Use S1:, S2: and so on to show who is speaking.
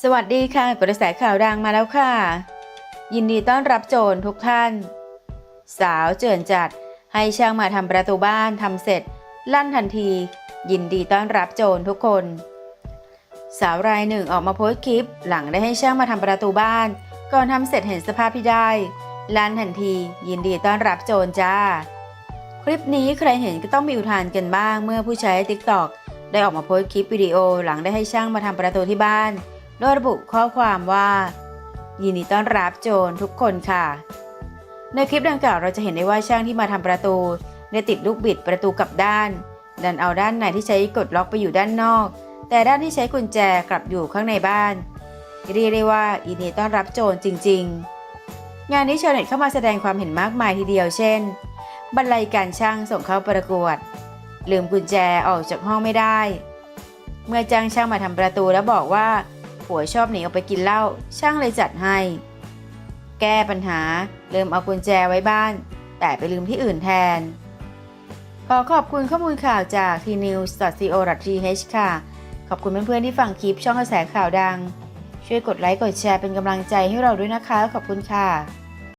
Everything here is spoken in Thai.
S1: สวัสดีค่ะกระแสข่าวดังมาแล้วค่ะ ยินดีต้อนรับโจรทุกท่าน สาวเจินจัดให้ช่างมาทำประตูบ้านทำเสร็จ ลั่นทันที ยินดีต้อนรับโจรทุกคน สาวรายหนึ่งออกมาโพสต์คลิป หลังได้ให้ช่างมาทำประตูบ้าน ก่อนทำเสร็จเห็นสภาพที่ได้ ลั่นทันที ยินดีต้อนรับโจรจ้า คลิปนี้ใครเห็นก็ต้องมีอุทานกันบ้างเมื่อผู้ใช้ TikTok ได้ออกมาโพสต์คลิปวิดีโอหลังได้ให้ช่างมาทำประตูที่บ้าน โดยระบุข้อความว่า ยินดีต้อนรับโจรทุกคนค่ะ ในคลิปดังกล่าวเราจะเห็นได้ว่าช่างที่มาทำประตูได้ติดลูกบิดประตูกลับด้าน ดันเอาด้านในที่ใช้กดล็อกไปอยู่ด้านนอก แต่ด้านที่ใช้กุญแจกลับอยู่ข้างในบ้านเรียกได้ว่ายินดีต้อนรับโจรจริง ๆ งานนี้ชาวเน็ตเข้ามาแสดงความเห็นมากมายทีเดียวเช่นบรรลัยการช่างส่งเข้าประกวด ลืมกุญแจออกจากห้องไม่ได้ เมื่อจ้างช่างมาทำประตูแล้วบอกว่า ผัวชอบหนีออกไปกินเหล้าช่างเลยจัดให้ แก้ปัญหาลืมเอากุญแจไว้บ้าน แต่ไปลืมที่อื่นแทน ขอขอบคุณข้อมูลข่าวจากทีนิวส์ co th ค่ะ ขอบคุณเพื่อนๆที่ฟังคลิปช่องกระแสข่าวดัง ช่วยกดไลค์กดแชร์เป็นกำลังใจให้เราด้วยนะคะ ขอบคุณค่ะ